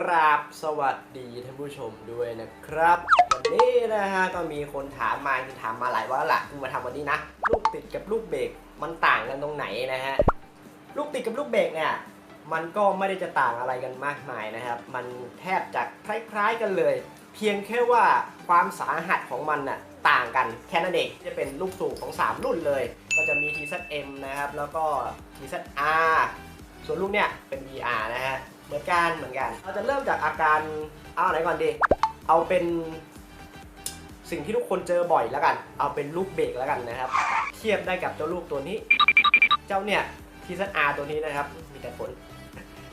ครับสวัสดีท่านผู้ชมด้วยนะครับ วันนี้นะฮะก็มีคนถามมาคือถามมาหลายวันแล้วล่ะคือมาทำวันนี้นะ ลูกติดกับลูกเบรกมันต่างกันตรงไหนนะฮะลูกติดกับลูกเบรกเนี่ยมันก็ไม่ได้จะต่างอะไรกันมากมายนะครับ มันแทบจะคล้ายๆกันเลย เพียงแค่ว่าความสาหัสของมันน่ะต่างกันแค่นั้นเองจะเป็นลูกสูบของ 3 รุ่นเลย ก็จะมี TZM นะครับแล้วก็ TZR ส่วนลูกเนี่ยเป็น VR นะฮะ เหมือนกันเหมือนกัน เราจะเริ่มจากอาการ เอาไหนก่อนดี เอาเป็นสิ่งที่ทุกคนเจอบ่อยแล้วกัน เอาเป็นลูกเบรกแล้วกันนะครับ เทียบได้กับเจ้าลูกตัวนี้ เจ้าเนี่ย TZR ตัวนี้นะครับ มีแต่ผล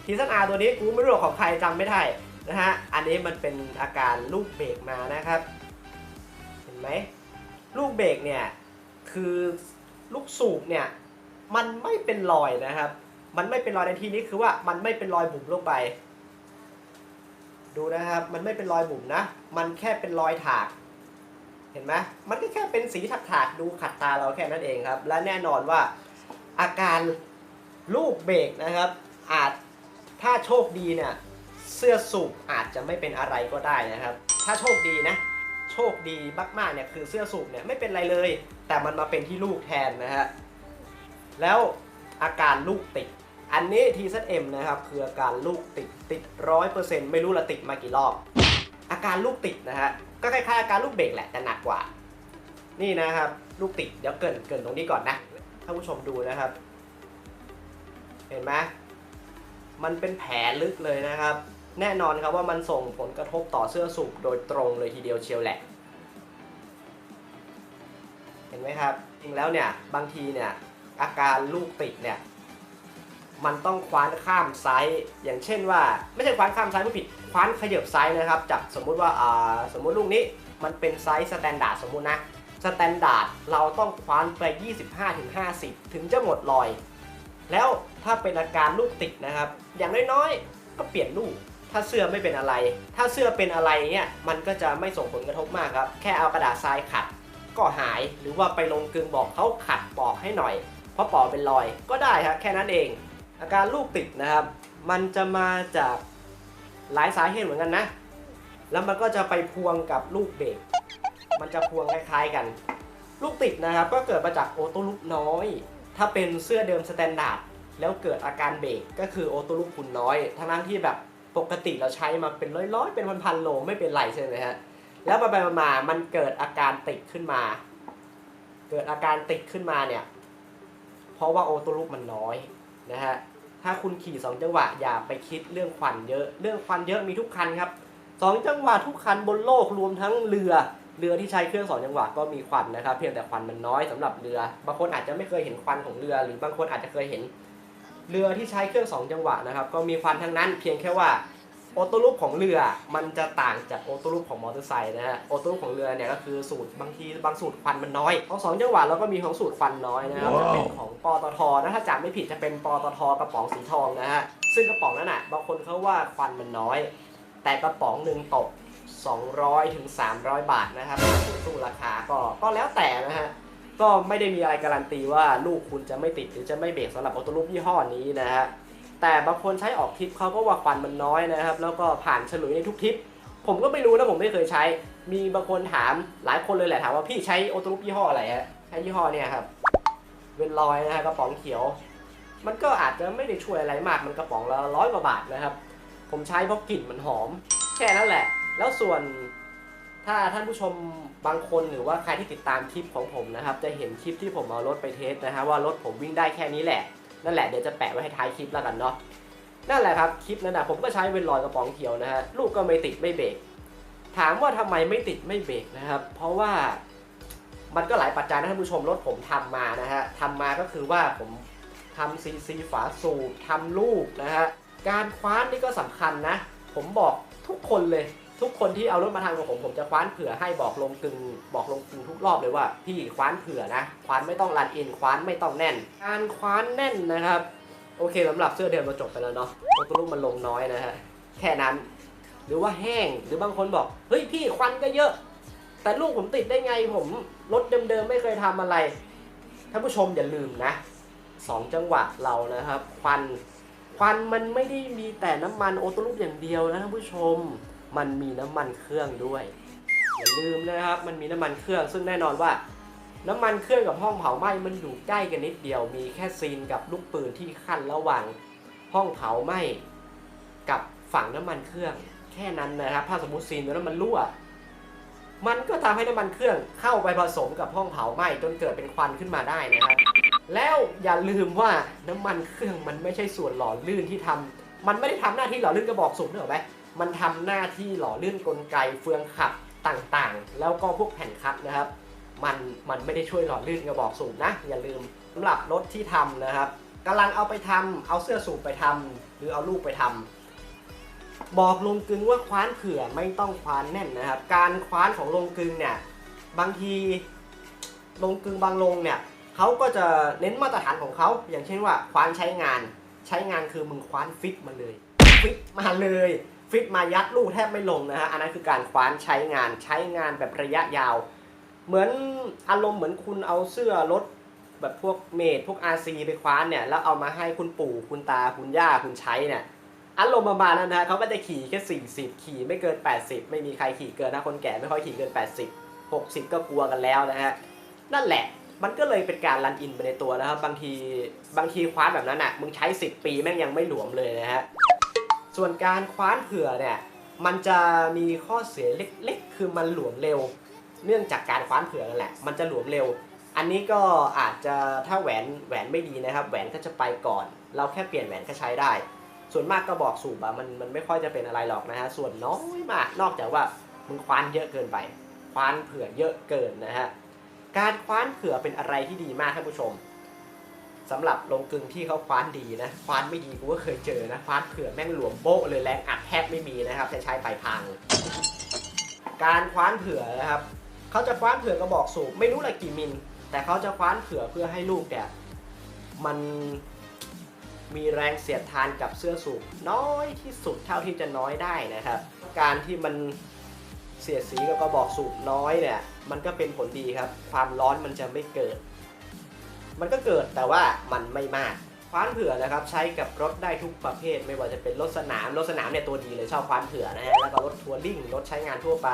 TZR ตัวนี้กูไม่รู้ของใครจำไม่ได้นะฮะ อันนี้มันเป็นอาการลูกเบรกมานะครับ เห็นไหม ลูกเบรกเนี่ยคือลูกสูบเนี่ยมันไม่เป็นรอยนะครับ มันไม่เป็นรอยในที่นี้คือว่ามันไม่เป็นรอยบุ๋มลงไป ดูนะครับ มันไม่เป็นรอยบุ๋มนะ มันแค่เป็นรอยถาก เห็นไหมมันก็แค่เป็นสีถากถากดูขัดตาเราแค่นั้นเองครับ และแน่นอนว่าอาการลูกเบรกนะครับ อาจถ้าโชคดีเนี่ยเสื้อสูบอาจจะไม่เป็นอะไรก็ได้นะครับ ถ้าโชคดีนะ โชคดีมากๆเนี่ยคือเสื้อสูบเนี่ยไม่เป็นไรเลย แต่มันมาเป็นที่ลูกแทนนะฮะแล้ว อาการลูกติด อันนี้ TZM นะครับคืออาการลูกติดติดร้อยเปอร์เซ็นต์ไม่รู้ละติดมากี่รอบ อาการลูกติดนะฮะก็คล้ายๆอาการลูกเบรกแหละแต่หนักกว่า นี่นะครับลูกติดเดี๋ยวเกินเกินตรงนี้ก่อนนะท่านผู้ชมดูนะครับ เห็นไหมมันเป็นแผลลึกเลยนะครับ แน่นอนครับว่ามันส่งผลกระทบต่อเสื้อสูบโดยตรงเลยทีเดียวเชียวแหละ เห็นไหมครับ จริงแล้วเนี่ยบางทีเนี่ย อาการลูกติดเนี่ย มันต้องคว้านข้ามไซส์อย่างเช่นว่า ไม่ใช่คว้านข้ามไซส์ผู้ผิดคว้านขยับไซส์นะครับจากสมมุติว่าอ่าสมมุติลูกนี้มันเป็นไซส์สแตนดาร์ดสมมุตินะสแตนดาร์ดเราต้องคว้านไป 25-50 ถึงจะหมดรอย แล้วถ้าเป็นอาการลูกติดนะครับ อย่างน้อยๆ ก็เปลี่ยนลูก ถ้าเสื้อไม่เป็นอะไร ถ้าเสื้อเป็นอะไรเนี่ยมันก็จะไม่ส่งผลกระทบมากครับ แค่เอากระดาษทรายขัดก็หายหรือว่าไปลงกึงบอกเขาขัดปอกให้หน่อย เพราะปอเป็นรอยก็ได้ครับแค่นั้นเอง อาการลูกติดนะครับ มันจะมาจากหลายสาเหตุเหมือนกันนะ แล้วมันก็จะไปพวงกับลูกเบรกมันจะพวงคล้ายๆกัน ลูกติดนะครับ ก็เกิดมาจากโอโต้ลูกน้อย ถ้าเป็นเสื้อเดิมสแตนดาร์ดแล้วเกิดอาการเบรกก็คือโอโต้ลูกคุณน้อย ทั้งนั้นที่แบบปกติเราใช้มาเป็นร้อยๆเป็นพันๆโลไม่เป็นไรใช่ไหมฮะแล้วไปๆมาๆมันเกิดอาการติดขึ้นมา เกิดอาการติดขึ้นมาเนี่ย เพราะว่าโอโต้ลูกมันน้อยนะฮะถ้าคุณขี่ 2 จังหวะอย่าไปคิดเรื่องควันเยอะ เรื่องควันเยอะมีทุกคันครับ 2 จังหวะทุกคันบนโลกรวมทั้งเรือเรือที่ใช้เครื่อง 2 จังหวะก็มีควันนะครับ เพียงแต่ควันมันน้อยสำหรับเรือบางคนอาจจะไม่เคยเห็นควันของเรือ หรือบางคนอาจจะเคยเห็น เรือที่ใช้เครื่อง 2 จังหวะนะครับ ก็มีควันทั้งนั้น เพียงแค่ว่า อโต้ลูปของเรือมันจะต่างจากโอโต้ลูปของมอเตอร์ไซค์นะฮะโอโต้ลูปของเรือเนี่ยก็คือสูตรบางทีบางสูตรควันมันน้อยของสองจังหวะเราก็มีของสูตรควันน้อยนะครับจะเป็นของปตทนะถ้าจำไม่ผิดจะเป็นปตทกระป๋องสีทองนะฮะซึ่งกระป๋องนั้นอะบางคนเขาว่าควันมันน้อย แต่กระป๋องหนึ่งตก 200ถึง300 บาทนะครับสู้ราคาก็ก็แล้วแต่นะฮะก็ไม่ได้มีอะไรการันตีว่าลูกคุณจะไม่ติดหรือจะไม่เบรกสำหรับออโต้ลูปยี่ห้อนี้นะฮะ แต่บางคนใช้ออกทริปเขาก็ว่าควันมันน้อยนะครับ แล้วก็ผ่านฉลุยในทุกทริป ผมก็ไม่รู้นะผมไม่เคยใช้ มีบางคนถามหลายคนเลยแหละถามว่าพี่ใช้ออโต้ลูปยี่ห้ออะไรฮะใช้ยี่ห้อเนี่ยครับเวนลอยนะฮะกระป๋องเขียว มันก็อาจจะไม่ได้ช่วยอะไรมากมันกระป๋องละร้อยกว่าบาทนะครับ ผมใช้เพราะกลิ่นมันหอม แค่นั้นแหละ แล้วส่วนถ้าท่านผู้ชมบางคนหรือว่าใครที่ติดตามคลิปของผมนะครับ จะเห็นคลิปที่ผมเอารถไปเทสนะฮะว่ารถผมวิ่งได้แค่นี้แหละ นั่นแหละเดี๋ยวจะแปะไว้ให้ท้ายคลิปแล้วกันเนาะนั่นแหละครับคลิปนั้นนะผมก็ใช้เป็นรอยกระป๋องเขียวนะฮะลูกก็ไม่ติดไม่เบรกถามว่าทำไมไม่ติดไม่เบรกนะครับ เพราะว่ามันก็หลายปัจจัยนะท่านผู้ชมรถผมทำมานะฮะทำมาก็คือว่าผมทำซีซีฝาสูบทำลูกนะฮะการคว้านนี่ก็สำคัญนะ ผมบอกทุกคนเลย ทุกคนที่เอารถมาทำกับผมผมจะคว้านเผื่อให้บอกลงกึงบอกลงกึงทุกรอบเลยว่าพี่คว้านเผื่อนะคว้านไม่ต้องรันอินคว้านไม่ต้องแน่น การคว้านแน่นนะครับ โอเคสำหรับเสื้อเดิมเราจบไปแล้วเนาะโอตัวลูกมันลงน้อยนะฮะแค่นั้น หรือว่าแห้งหรือบางคนบอกเฮ้ยพี่ควันก็เยอะ แต่ลูกผมติดได้ไงผมรถเดิมๆไม่เคยทำอะไรท่านผู้ชมอย่าลืมนะสองจังหวะเรานะครับ ควันควันมันไม่ได้มีแต่น้ำมันโอโตลูปอย่างเดียวนะท่านผู้ชม มันมีน้ำมันเครื่องด้วย อย่าลืมนะครับ มันมีน้ำมันเครื่อง ซึ่งแน่นอนว่า น้ำมันเครื่องกับห้องเผาไหม้มันอยู่ใกล้กันนิดเดียว มีแค่ซีนกับลูกปืนที่ขั้นระหว่างห้องเผาไหม้กับฝั่งน้ำมันเครื่อง แค่นั้นนะครับ ถ้าสมมติซีนตรงนั้นมันรั่ว มันก็ทำให้น้ำมันเครื่องเข้าไปผสมกับห้องเผาไหม้จนเกิดเป็นควันขึ้นมาได้นะครับ แล้วอย่าลืมว่าน้ำมันเครื่องมันไม่ใช่ส่วนหล่อลื่นที่ทำมันไม่ได้ทำหน้าที่หล่อลื่นกระบอกสูบนึกออกไหม มันทำหน้าที่หล่อลื่นกลไกเฟืองขับต่างๆ แล้วก็พวกแผ่นคัดนะครับ มันมันไม่ได้ช่วยหล่อลื่นกระบอกสูบนะ อย่าลืมสำหรับรถที่ทำนะครับกำลังเอาไปทำเอาเสื้อสูบไปทำหรือเอาลูกไปทำบอกลงกึงว่าคว้านเผื่อไม่ต้องคว้านแน่นนะครับ การคว้านของลงกึงเนี่ยบางทีลงกึงบางลงเนี่ยเขาก็จะเน้นมาตรฐานของเขาอย่างเช่นว่าคว้านใช้งาน ใช้งานคือมึงคว้านฟิตมาเลยฟิตมาเลย ฟิตมายัดลูกแทบไม่ลงนะฮะอันนั้นคือการคว้านใช้งานใช้งานแบบระยะยาว เหมือนอารมณ์เหมือนคุณเอาเสื้อรถแบบพวกเมดพวก RC ไปคว้านเนี่ยแล้วเอามาให้คุณปู่คุณตาคุณย่าคุณใช้เนี่ยอารมณ์ประมาณนั้นนะเขาก็จะขี่แค่ 40 ขี่ไม่เกิน 80 ไม่มีใครขี่เกินนะคนแก่ไม่ค่อยขี่เกิน 80 60 ก็กลัวกันแล้วนะฮะนั่นแหละมันก็เลยเป็นการรันอินไปในตัวนะครับบางทีบางทีคว้านแบบนั้นอะมึงใช้ 10 ปีแม่งยังไม่หลวมเลยนะฮะ ส่วนการคว้านเผื่อเนี่ยมันจะมีข้อเสียเล็กๆ คือมันหลวมเร็ว เนื่องจากการคว้านเผื่อนั่นแหละ มันจะหลวมเร็ว อันนี้ก็อาจจะถ้าแหวนแหวนไม่ดีนะครับ แหวนก็จะไปก่อน เราแค่เปลี่ยนแหวนก็ใช้ได้ ส่วนมากก็บอกสูบอะมันมันไม่ค่อยจะเป็นอะไรหรอกนะฮะส่วนน้อยมากนอกจากว่ามึงคว้านเยอะเกินไปคว้านเผื่อเยอะเกินนะฮะการคว้านเผื่อเป็นอะไรที่ดีมากท่านผู้ชม สำหรับลงกึงที่เขาคว้านดีนะคว้านไม่ดีกูก็เคยเจอนะคว้านเผื่อแม่งหลวมโบ๊ะเลยแรงอัดแทบไม่มีนะครับใช้ใช้ไปพัง การคว้านเผื่อนะครับเขาจะคว้านเผื่อกระบอกสูบไม่รู้ละกี่มิล แต่เขาจะคว้านเผื่อเพื่อให้ลูกเนี่ยมันมีแรงเสียดทานกับเสื้อสูบน้อยที่สุดเท่าที่จะน้อยได้นะครับ การที่มันเสียดสีกับกระบอกสูบน้อยเนี่ยมันก็เป็นผลดีครับ ความร้อนมันจะไม่เกิด มันก็เกิดแต่ว่ามันไม่มากคว้านเผื่อนะครับใช้กับรถได้ทุกประเภท ไม่ว่าจะเป็นรถสนามรถสนามเนี่ยตัวดีเลยชอบคว้านเผื่อนะฮะแล้วก็รถทัวริ่งรถใช้งานทั่วไป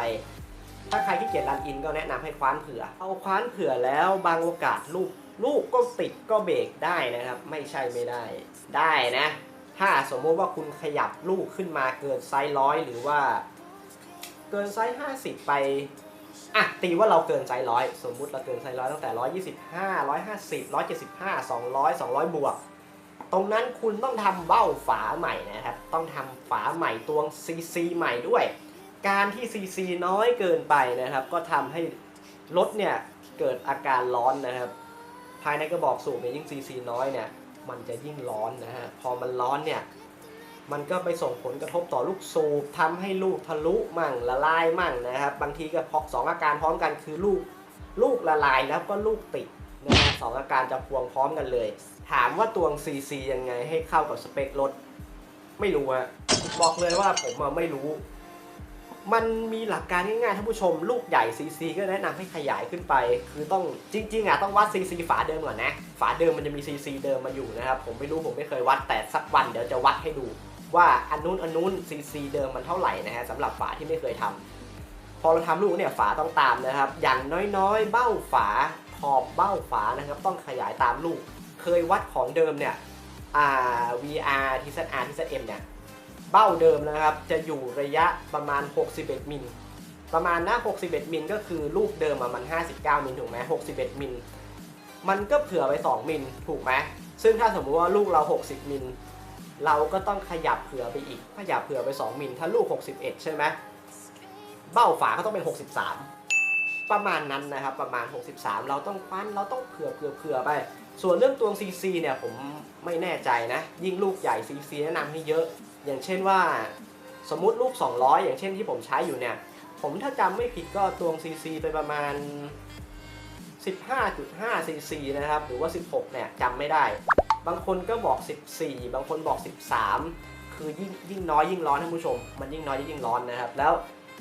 ถ้าใครที่เกียจรันอินก็แนะนำให้คว้านเผื่อ เอาคว้านเผื่อแล้วบางโอกาสลูกลูกก็ติดก็เบรกได้นะครับ ไม่ใช่ไม่ได้ได้นะ ถ้าสมมติว่าคุณขยับลูกขึ้นมาเกินไซส์ร้อยหรือว่า เกินไซส์50 ไป อะตีว่าเราเกินไซส์ร้อยสมมุติเราเกินไซส์ร้อยตั้งแต่125 150 175 200 200บร้อยเจ็ดสิบห้าสองร้อยสองร้อยบวก ตรงนั้นคุณต้องทำเบ้าฝาใหม่นะครับ ต้องทำฝาใหม่ตวง CC ใหม่ด้วย การที่ CC น้อยเกินไปนะครับ ก็ทำให้รถเนี่ยเกิดอาการร้อนนะครับ ภายในกระบอกสูบเนี่ยยิ่ง CC น้อยเนี่ยมันจะยิ่งร้อนนะฮะพอมันร้อนเนี่ย มันก็ไปส่งผลกระทบต่อลูกสูบทำให้ลูกทะลุมั่งละลายมั่งนะครับ บางทีก็พอสองอาการพร้อมกันคือลูกลูกละลายแล้วก็ลูกติดนะสองอาการจะพวงพร้อมกันเลย ถามว่าตวง CC ยังไงให้เข้ากับสเปครถ ไม่รู้อะบอกเลยว่าผมไม่รู้ มันมีหลักการง่ายๆท่านผู้ชม ลูกใหญ่ CC ก็แนะนำให้ขยายขึ้นไป คือต้องจริง ๆอะต้องวัด CC ฝาเดิมก่อนนะ ฝาเดิมมันจะมี CC เดิมมาอยู่นะครับ ผมไม่รู้ผมไม่เคยวัดแต่สักวันเดี๋ยวจะวัดให้ดู ว่าอันนู้นอันนู้น CC เดิมมันเท่าไหร่นะฮะสำหรับฝาที่ไม่เคยทำพอเราทำลูกเนี่ยฝาต้องตามนะครับ อย่างน้อยๆ เบ้าฝาขอบเบ้าฝานะครับ ต้องขยายตามลูก เคยวัดของเดิมเนี่ยอ่า VR TZR TZM เนี่ยเบ้าเดิมนะครับ จะอยู่ระยะประมาณ 61 มิลประมาณนะ61 มิลก็คือลูกเดิมอะมัน 59 มิลถูกไหม61 มิล มันก็เผื่อไป 2 มิล ถูกไหม ซึ่งถ้าสมมุติว่าลูกเรา 60 มิล เราก็ต้องขยับเผื่อไปอีก ขยับเผื่อไป 2 มิลถ้าลูก 61 ใช่ไหมเบ้าฝาก็ต้องเป็น 63 ประมาณนั้นนะครับประมาณ 63 เราต้องคว้านเราต้องเผื่อเผื่อเผื่อไป ส่วนเรื่องตวง CC เนี่ยผมไม่แน่ใจนะ ยิ่งลูกใหญ่ CC แนะนำให้เยอะ อย่างเช่นว่า สมมุติลูก 200 อย่างเช่นที่ผมใช้อยู่เนี่ย ผมถ้าจำไม่ผิดก็ตวง CC ไปประมาณ 15.5 CC นะครับหรือว่า 16 เนี่ยจำไม่ได้ บางคนก็บอก 14 บางคนบอก 13 คือยิ่งยิ่งน้อยยิ่งร้อนท่านผู้ชม มันยิ่งน้อยยิ่งร้อนนะครับ แล้ว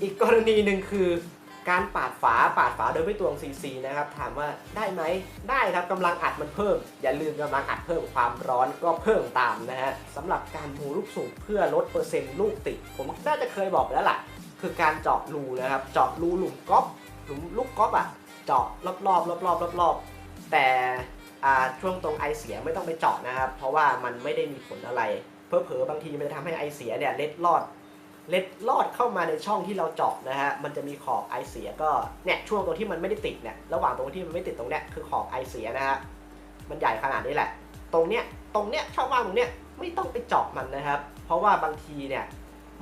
อีกกรณีหนึ่งคือการปาดฝาปาดฝาโดยไม่ตวง CC นะครับ ถามว่าได้ไหมได้ครับกำลังอัดมันเพิ่ม อย่าลืมกำลังอัดเพิ่มความร้อนก็เพิ่มตามนะฮะสำหรับการมูลูกสูบเพื่อลดเปอร์เซ็นต์ลูกติด ผมน่าจะเคยบอกไปแล้วล่ะ คือการเจาะรูนะครับ เจาะรูหลุมก๊อฟหลุมลูกก๊อฟอะ เจาะรอบๆรอบๆรอบๆแต่ ช่วงตรงไอเสียไม่ต้องไปเจาะนะครับ เพราะว่ามันไม่ได้มีผลอะไรเพอเพอบางทีมันจะทำให้ไอเสียเนี่ยเล็ดลอดเล็ดลอดเข้ามาในช่องที่เราเจาะนะฮะมันจะมีขอบไอเสียก็เนี่ยช่วงตรงที่มันไม่ได้ติดเนี่ยระหว่างตรงที่มันไม่ติดตรงเนี้ยคือขอบไอเสียนะฮะมันใหญ่ขนาดนี้แหละ ตรงเนี้ยตรงเนี้ยช่องว่างตรงเนี้ยไม่ต้องไปเจาะมันนะครับ เพราะว่าบางทีเนี่ย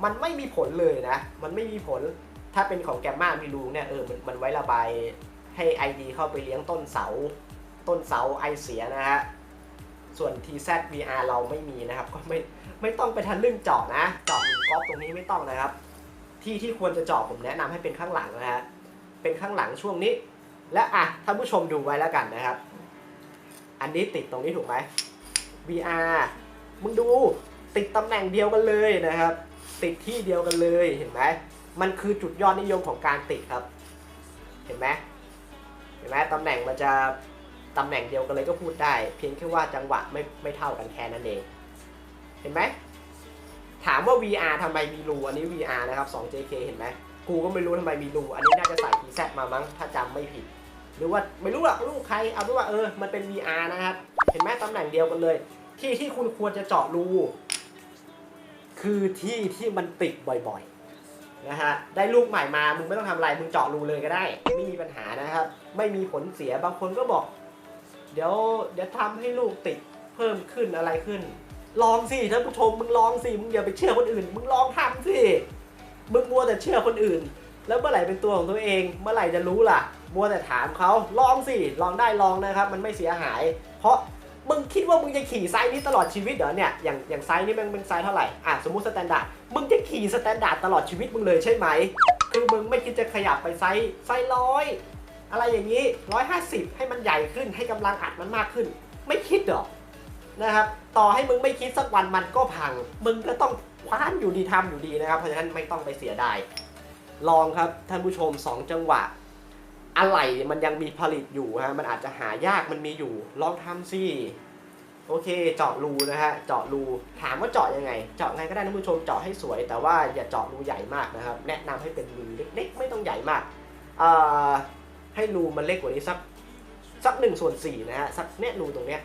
มันไม่มีผลเลยนะ มันไม่มีผลถ้าเป็นของแกมมามีรูเนี่ยเออมันมันไว้ระบายให้ ID เข้าไปเลี้ยงต้นเสา ต้นเสาไอเสียนะฮะ ส่วน TZ VR เราไม่มีนะครับ ก็ไม่ไม่ต้องไปทันเรื่องเจาะนะเจาะหนึ่งก๊อปตรงนี้ไม่ต้องนะครับ ที่ที่ควรจะเจาะผมแนะนำให้เป็นข้างหลังนะฮะ เป็นข้างหลังช่วงนี้ และอะท่านผู้ชมดูไว้แล้วกันนะครับ อันนี้ติดตรงนี้ถูกไหม VR มึงดูติดตำแหน่งเดียวกันเลยนะครับ ติดที่เดียวกันเลยเห็นไหมมันคือจุดยอดนิยมของการติดครับ เห็นไหมเห็นไหมตำแหน่งมันจะ ตำแหน่งเดียวกันเลยก็พูดได้ เพียงแค่ว่าจังหวะไม่ไม่เท่ากันแค่นั้นเอง เห็นไหมถามว่า VR ทำไมมีรูอันนี้ VR นะครับ 2JK เห็นไหมกูก็ไม่รู้ทำไมมีรูอันนี้น่าจะใส่ TZ มามั้งถ้าจำไม่ผิด หรือว่าไม่รู้หรอกลูกใครเอาเป็นว่าเออมันเป็น VR นะครับ เห็นไหมตำแหน่งเดียวกันเลย ที่ที่คุณควรจะเจาะรูคือที่ที่มันติดบ่อยๆนะฮะได้ลูกใหม่มามึงไม่ต้องทำอะไรมึงเจาะรูเลยก็ได้ ไม่มีปัญหานะครับ ไม่มีผลเสียบางคนก็บอก เดี๋ยวเดี๋ยวทำให้ลูกติดเพิ่มขึ้นอะไรขึ้น ลองสิท่านผู้ชมมึงลองสิมึงอย่าไปเชื่อคนอื่น มึงลองทำสิมึงมัวแต่เชื่อคนอื่น แล้วเมื่อไหร่เป็นตัวของตัวเอง เมื่อไหร่จะรู้ล่ะ มัวแต่ถามเขาลองสิลองได้ลองนะครับ มันไม่เสียหาย เพราะมึงคิดว่ามึงจะขี่ไซส์นี้ตลอดชีวิตเหรอเนี่ยอย่างอย่างไซส์นี้มันเป็นไซส์เท่าไหร่อะสมมุติสแตนดาร์ดมึงจะขี่สแตนดาร์ดตลอดชีวิตมึงเลยใช่ไหมคือมึงไม่คิดจะขยับไปไซส์ไซส์ร้อย อะไรอย่างนี้ร้อยห้าสิบให้มันใหญ่ขึ้นให้กำลังอัดมันมากขึ้น ไม่คิดหรอกนะครับ ต่อให้มึงไม่คิดสักวันมันก็พัง มึงก็ต้องคว้านอยู่ดีทำอยู่ดีนะครับ เพราะฉะนั้นไม่ต้องไปเสียดาย ลองครับท่านผู้ชม 2 จังหวะ อะไรมันยังมีผลิตอยู่ฮะ มันอาจจะหายากมันมีอยู่ ลองทำสิโอเค เจาะรูนะฮะ เจาะรู ถามว่าเจาะยังไง เจาะไงก็ได้ท่านผู้ชม เจาะให้สวย แต่ว่าอย่าเจาะรูใหญ่มากนะครับ แนะนำให้เป็นรูเล็กๆ ไม่ต้องใหญ่มาก เอ่อ ให้รูมันเล็กกว่านี้สักสักหนึ่งส่วนสี่นะฮะสักเนี่ยรูตรงเนี้ย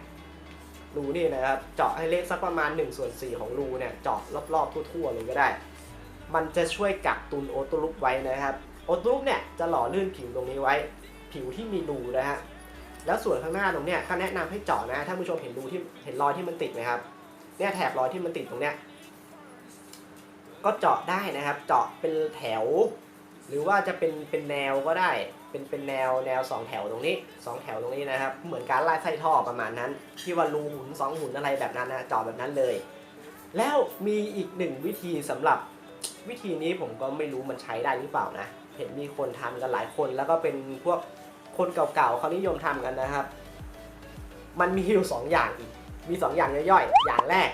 รูนี่นะครับเจาะให้เล็กสักประมาณ 1 ส่วน 4 ของรูเนี่ยเจาะรอบๆทั่วๆเลยก็ได้ มันจะช่วยกักตุนโอโตลุปไว้นะครับโอโตลุปเนี่ยจะหล่อลื่นผิวตรงนี้ไว้ ผิวที่มีรูนะฮะแล้วส่วนข้างหน้าตรงเนี้ยก็แนะนำให้เจาะนะถ้าผู้ชมเห็นรูที่เห็นรอยที่มันติดไหมครับเนี่ยแถบรอยที่มันติดตรงเนี้ยก็เจาะได้นะครับ เจาะเป็นแถว หรือว่าจะเป็นเป็นแนวก็ได้ เป็นเป็นแนวแนวสองแถวตรงนี้สองแถวตรงนี้นะครับ เหมือนการไล่ไส้ท่อประมาณนั้น ที่ว่ารูหุ่นสองหุ่นอะไรแบบนั้นนะจาะแบบนั้นเลย แล้วมีอีกหนึ่งวิธีสำหรับวิธีนี้ผมก็ไม่รู้มันใช้ได้หรือเปล่านะเห็นมีคนทำกันหลายคนแล้วก็เป็นพวกคนเก่าๆเขานิยมทำกันนะครับ มันมีอยู่สองอย่างอีกมีสองอย่างย่อยๆ อย่างแรก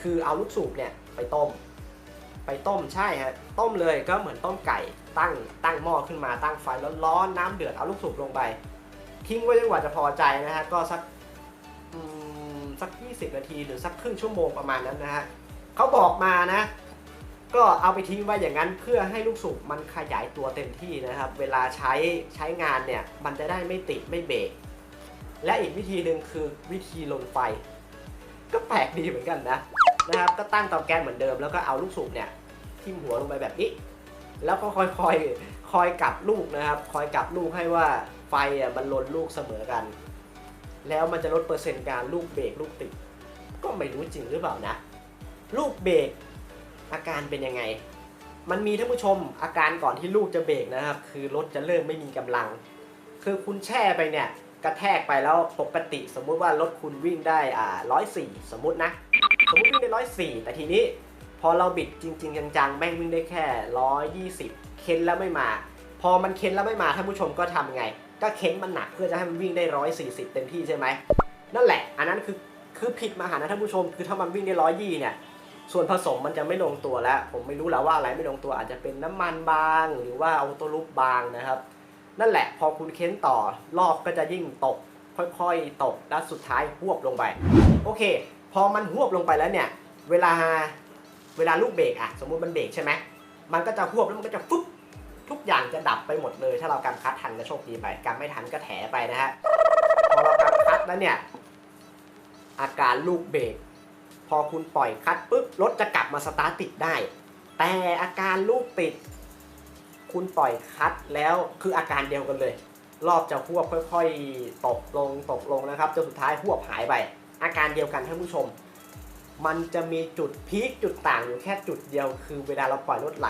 คือเอาลูกสูบเนี่ยไปต้ม ไปต้มใช่ฮะต้มเลยก็เหมือนต้มไก่ตั้งตั้งหม้อขึ้นมาตั้งไฟร้อนๆน้ำเดือดเอาลูกสูบลงไป ทิ้งไว้จนกว่าจะพอใจนะฮะก็สักอืมสัก 20 นาทีหรือสักครึ่งชั่วโมงประมาณนั้นนะฮะเขาบอกมานะ ก็เอาไปทิ้งไว้อย่างนั้นเพื่อให้ลูกสูบมันขยายตัวเต็มที่นะครับ เวลาใช้ใช้งานเนี่ยมันจะได้ไม่ติดไม่เบรกและอีกวิธีหนึ่งคือวิธีลนไฟ ก็แปลกดีเหมือนกันนะ นะครับ ก็ตั้งเตาแก๊สเหมือนเดิมแล้วก็เอาลูกสูบเนี่ยทิ่มหัวลงไปแบบนี้ แล้วก็ค่อยๆคอยกลับลูกนะครับ คอยกลับลูกให้ว่าไฟอะมันลนลูกเสมอกัน แล้วมันจะลดเปอร์เซ็นต์การลูกเบรกลูกติด ก็ไม่รู้จริงหรือเปล่านะ ลูกเบรกอาการเป็นยังไง มันมีท่านผู้ชมอาการก่อนที่ลูกจะเบรกนะครับ คือรถจะเริ่มไม่มีกำลัง คือคุณแช่ไปเนี่ยกระแทกไปแล้วปกติสมมุติว่ารถคุณวิ่งได้อ่าร้อยสี่สมมุตินะ สมมติวิ่งได้ร้อยสี่แต่ทีนี้พอเราบิดจริง ๆ จังๆแม่งวิ่งได้แค่ร้อยยี่สิบเค้นแล้วไม่มา พอมันเค้นแล้วไม่มาท่านผู้ชมก็ทำไง ก็เค้นมันหนักเพื่อจะให้มันวิ่งได้ร้อยสี่สิบเต็มที่ใช่ไหมนั่นแหละ อันนั้นคือคือผิดมาหานะท่านผู้ชม คือถ้ามันวิ่งได้ร้อยยี่เนี่ยส่วนผสมมันจะไม่ลงตัวแล้ว ผมไม่รู้แล้วว่าอะไรไม่ลงตัวอาจจะเป็นน้ำมันบาง หรือว่าเอาตัวลูกบางนะครับ นั่นแหละ พอคุณเค้นต่อรอบก็จะยิ่งตก ค่อยๆตก แล้วสุดท้ายหวบลงไป โอเค อมันหวบลงไปแล้วเนี่ยเวลาเวลาลูกเบรกอะสมมุติมันเบรกใช่ไหมมันก็จะหวบแล้วมันก็จะฟึ๊บทุกอย่างจะดับไปหมดเลย ถ้าเรากำคัดทันก็โชคดีไปกำไม่ทันก็แถไปนะฮะพอเรากำคัดแล้วเนี่ยอาการลูกเบรกพอคุณปล่อยคัดปุ๊บรถจะกลับมาสตาร์ทติดได้ แต่อาการลูกติด คุณปล่อยคัดแล้วคืออาการเดียวกันเลย รอบจะหวบค่อย ๆ ตกลงตกลงนะครับจนสุดท้ายหวบหายไป อาการเดียวกันท่านผู้ชม มันจะมีจุดพีคจุดต่างอยู่แค่จุดเดียวคือเวลาเราปล่อยรถไหล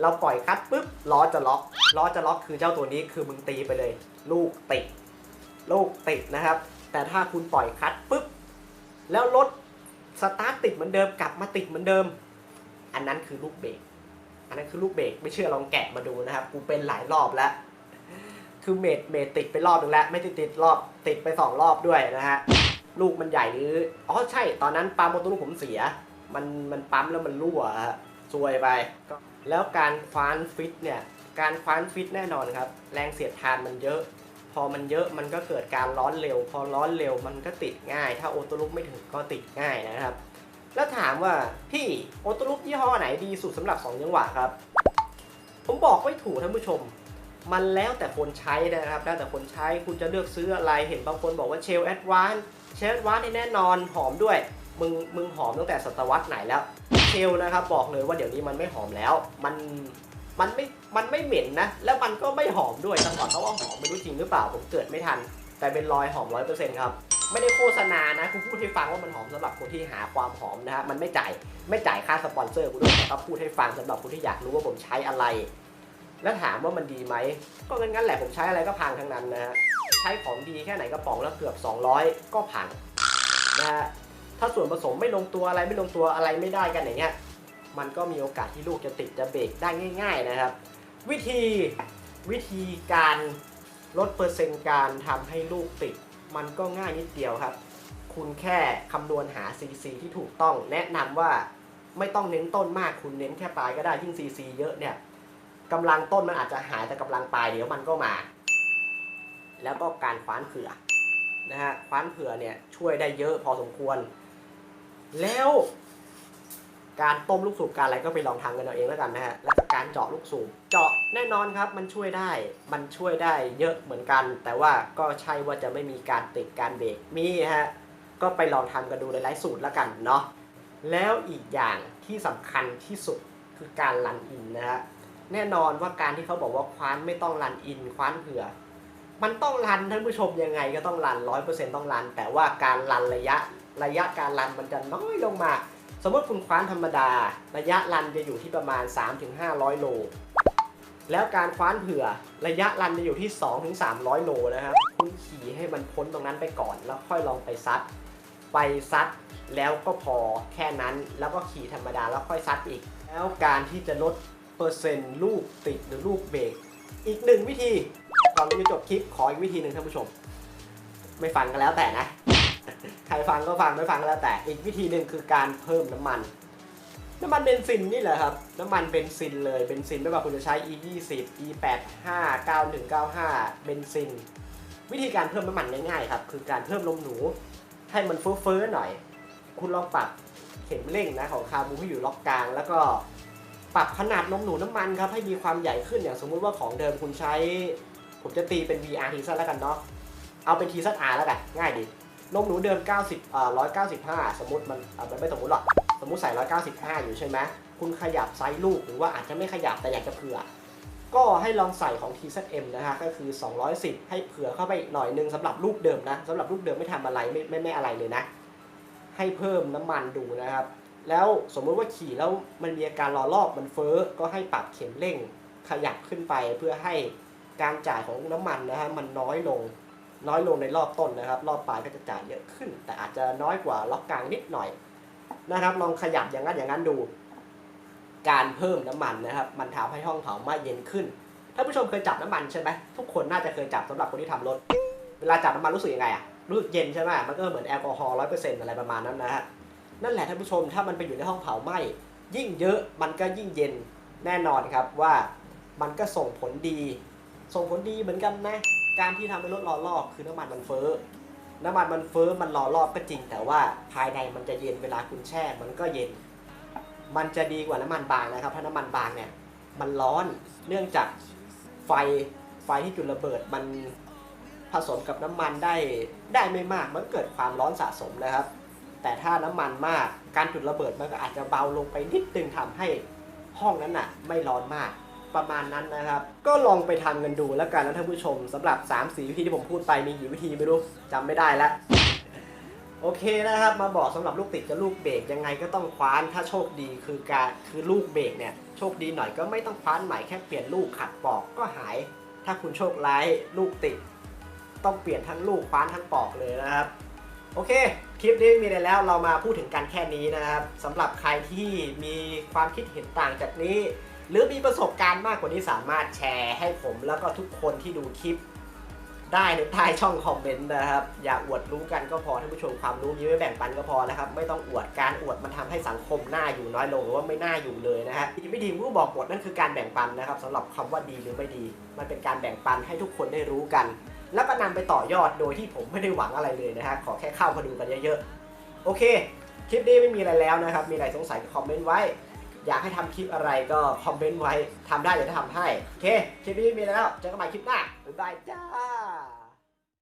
เราปล่อยคัดปุ๊บล้อจะล็อกล้อจะล็อกคือเจ้าตัวนี้คือมึงตีไปเลย ลูกติดลูกติดนะครับ แต่ถ้าคุณปล่อยคัดปุ๊บแล้วรถสตาร์ทติดเหมือนเดิมกลับมาติดเหมือนเดิม อันนั้นคือลูกเบรกอันนั้นคือลูกเบรกไม่เชื่อลองแกะมาดูนะครับกูเป็นหลายรอบแล้วคือเมดเมดติดไปรอบนึงแล้ว ไม่ได้ติดรอบติดไปสองรอบด้วยนะฮะ ลูกมันใหญ่หรืออ๋อใช่ตอนนั้นปั๊มมอเตอร์ลูกผมเสีย มันมันปั๊มแล้วมันรั่วฮะซวยไป แล้วการคว้านฟิตเนี่ยการคว้านฟิตแน่นอนครับ แรงเสียดทานมันเยอะ พอมันเยอะมันก็เกิดการร้อนเร็ว พอร้อนเร็วมันก็ติดง่าย ถ้าโอโตลุกไม่ถึงก็ติดง่ายนะครับ แล้วถามว่าพี่โอโตลุกยี่ห้อไหนดีสุดสำหรับ2จังหวะครับ ผมบอกไม่ถูกท่านผู้ชม มันแล้วแต่คนใช้นะครับ แล้วแต่คนใช้คุณจะเลือกซื้ออะไรเห็นบางคนบอกว่าเชลแอดวาน เชลแอดวานนี่แน่นอนหอมด้วย มึงมึงหอมตั้งแต่ศตวรรษไหนแล้วเชลนะครับบอกเลยว่าเดี๋ยวนี้มันไม่หอมแล้ว มันมันไม่มันไม่เหม็นนะ แล้วมันก็ไม่หอมด้วยแต่ก่อนเขาว่าหอมไม่รู้จริงหรือเปล่าผมเกิดไม่ทัน แต่เป็นรอยหอมร้อยเปอร์เซ็นต์ครับไม่ได้โฆษณานะคุณพูดให้ฟังว่ามันหอมสำหรับคนที่หาความหอมนะฮะมันไม่จ่ายไม่จ่ายค่าสปอนเซอร์กูด้วยแต่ก็พูดให้ฟังสำหรับคนที่อยากรู้ว่าผมใช้อะไร แล้วถามว่ามันดีไหมก็งั้นๆแหละผมใช้อะไรก็พังทั้งนั้นนะฮะ ช้ของดีแค่ไหนกระป๋องละเกือบ 200 ก็พังนะฮะถ้าส่วนผสมไม่ลงตัวอะไรไม่ลงตัวอะไรไม่ได้กันอย่างเงี้ยมันก็มีโอกาสที่ลูกจะติดจะเบรกได้ง่าย ๆนะครับ วิธีวิธีการลดเปอร์เซ็นต์การทำให้ลูกติด มันก็ง่ายนิดเดียวครับ คุณแค่คำนวณหา CC ที่ถูกต้อง แนะนำว่าไม่ต้องเน้นต้นมากคุณเน้นแค่ปลายก็ได้ยิ่ง CC เยอะเนี่ยกำลังต้นมันอาจจะหายแต่กำลังปลายเดี๋ยวมันก็มา แล้วก็การคว้านเผื่อนะฮะคว้านเผื่อเนี่ยช่วยได้เยอะพอสมควร แล้วการต้มลูกสูบการอะไรก็ไปลองทำกันเอาเองแล้วกันนะฮะ แล้วก็การเจาะลูกสูบ เจาะแน่นอนครับมันช่วยได้ มันช่วยได้เยอะเหมือนกัน แต่ว่าก็ใช่ว่าจะไม่มีการติดการเบรก มีฮะ ก็ไปลองทำกันดูหลายๆสูตรแล้วกันเนาะ แล้วอีกอย่างที่สำคัญที่สุดคือการรันอินนะฮะ แน่นอนว่าการที่เขาบอกว่าคว้านไม่ต้องรันอินคว้านเผื่อ มันต้องรันท่านผู้ชมยังไงก็ต้องรันร้อยเปอร์เซ็นต์ต้องรัน แต่ว่าการรันระยะระยะการรันมันจะน้อยลงมา สมมติคุณคว้านธรรมดา ระยะรันจะอยู่ที่ประมาณ 3-500 โล แล้วการคว้านเผื่อระยะรันจะอยู่ที่ 2-300 โลนะครับ คุณขี่ให้มันพ้นตรงนั้นไปก่อน แล้วค่อยลองไปซัด ไปซัดแล้วก็พอแค่นั้นแล้วก็ขี่ธรรมดาแล้วค่อยซัดอีก แล้วการที่จะลดเปอร์เซ็นต์ลูกติดหรือลูกเบรกอีกหนึ่งวิธี ก่อนที่จะจบคลิปขออีกวิธีหนึ่งท่านผู้ชม ไม่ฟังก็แล้วแต่นะ ใครฟังก็ฟังไม่ฟังก็แล้วแต่ อีกวิธีหนึ่งคือการเพิ่มน้ำมัน น้ำมันเบนซินนี่แหละครับ น้ำมันเบนซินเลยเบนซินไม่ว่าคุณจะใช้ e 2 0 e 8 5 9 1 9 5เบนซิน วิธีการเพิ่มน้ำมันง่ายๆครับ คือการเพิ่มลมหนู ให้มันเฟ้อๆหน่อย คุณลองปรับเข็มเร่งนะของคาบูให้อยู่ล็อกกลาง แล้วก็ปรับขนาดนมหนูน้ำมันครับให้มีความใหญ่ขึ้นอย่างสมมุติว่าของเดิมคุณใช้ ผมจะตีเป็น VR ทีซะแล้วกันเนาะ เอาเป็นทีซ R แล้วกัน ง่ายดี นมหนูเดิม 90อ่า195 สมมติมันมันไม่สมมติหรอก สมมติใส่ 195 อยู่ใช่ไหม คุณขยับไซส์ลูกหรือว่าอาจจะไม่ขยับแต่อยากจะเผื่อ ก็ให้ลองใส่ของ TZM นะฮะ ก็คือ 210 ให้เผื่อเข้าไปหน่อยนึงสำหรับลูกเดิมนะสำหรับลูกเดิมไม่ทำอะไรไม่ไม่ไม่อะไรเลยนะ ให้เพิ่มน้ำมันดูนะครับแล้วสมมติว่าขี่แล้วมันมีอาการรอรอบมันเฟ้อก็ให้ปรับเข็มเร่งขยับขึ้นไปเพื่อให้ การจ่ายของน้ำมันนะฮะมันน้อยลงน้อยลงในรอบต้นนะครับ รอบปลายก็จะจ่ายเยอะขึ้น แต่อาจจะน้อยกว่าล็อกกลางนิดหน่อยนะครับ ลองขยับอย่างนั้นอย่างนั้นดู การเพิ่มน้ำมันนะครับ มันทำให้ห้องเผาไหม้เย็นขึ้นท่านผู้ชมเคยจับน้ำมันใช่ไหมทุกคนน่าจะเคยจับสำหรับคนที่ทำรถ เวลาจับน้ำมันรู้สึกยังไงอะรู้สึกเย็นใช่ไหมมันก็เหมือนแอลกอฮอล์ร้อยเปอร์เซ็นต์อะไรประมาณนั้นนะฮะนั่นแหละท่านผู้ชมถ้ามันไปอยู่ในห้องเผาไหม้ยิ่งเยอะมันก็ยิ่งเย็นแน่นอนครับว่ามันก็ส่งผลดี ส่งผลดีเหมือนกันนะ การที่ทำให้รถรอรอบคือน้ำมันมันเฟ้อ น้ำมันมันเฟ้อมันรอรอบก็จริง แต่ว่าภายในมันจะเย็นเวลาคุณแช่ มันก็เย็น มันจะดีกว่าน้ำมันบางนะครับ ถ้าน้ำมันบางเนี่ยมันร้อน เนื่องจากไฟไฟที่จุดระเบิดมันผสมกับน้ำมันได้ได้ไม่มาก มันเกิดความร้อนสะสมนะครับ แต่ถ้าน้ำมันมากการจุดระเบิดมันก็อาจจะเบาลงไปนิดนึงทำให้ห้องนั้นน่ะ ไม่ร้อนมาก ประมาณนั้นนะครับ ก็ลองไปทำกันดูแล้วกันนะท่านผู้ชมสำหรับ3 4วิธีที่ผมพูดไปมีกี่วิธีไม่รู้จำไม่ได้แล้วโอเคนะครับ มาบอกสำหรับลูกติดกับลูกเบรกยังไงก็ต้องคว้านถ้าโชคดีคือการคือลูกเบรกเนี่ยโชคดีหน่อยก็ไม่ต้องคว้านใหม่แค่เปลี่ยนลูกขัดปอกก็หาย ถ้าคุณโชคร้ายลูกติด ต้องเปลี่ยนทั้งลูกคว้านทั้งปอกเลยนะครับโอเค คลิปนี้ม่มีอะไรแล้วเรามาพูดถึงกันแค่นี้นะครับสำหรับใครที่มีความคิดเห็นต่างจากนี้ หรือมีประสบการณ์มากกว่านี้สามารถแชร์ให้ผมแล้วก็ทุกคนที่ดูคลิป ได้ในใต้ช่องคอมเมนต์นะครับ อย่าอวดรู้กันก็พอท่านผู้ชมความรู้มีไว้แบ่งปันก็พอนะครับ ไม่ต้องอวดการอวดมันทำให้สังคมน่าอยู่น้อยลงหรือว่าไม่น่าอยู่เลยนะฮะที่ไม่ดีผมก็บอกหมดนั่นคือการแบ่งปันนะครับสำหรับคำว่าดีหรือไม่ดี มันเป็นการแบ่งปันให้ทุกคนได้รู้กัน แล้วก็นำไปต่อยอดโดยที่ผมไม่ได้หวังอะไรเลยนะฮะขอแค่เข้ามาดูกันเยอะๆโอเคคลิปนี้ไม่มีอะไรแล้วนะครับ มีอะไรสงสัยก็คอมเมนต์ไว้ อยากให้ทำคลิปอะไรก็คอมเมนต์ไว้ทำได้เดี๋ยวจะทำให้ โอเค คลิปนี้มีแล้ว เจอกันใหม่คลิปหน้า บ๊ายบายจ้า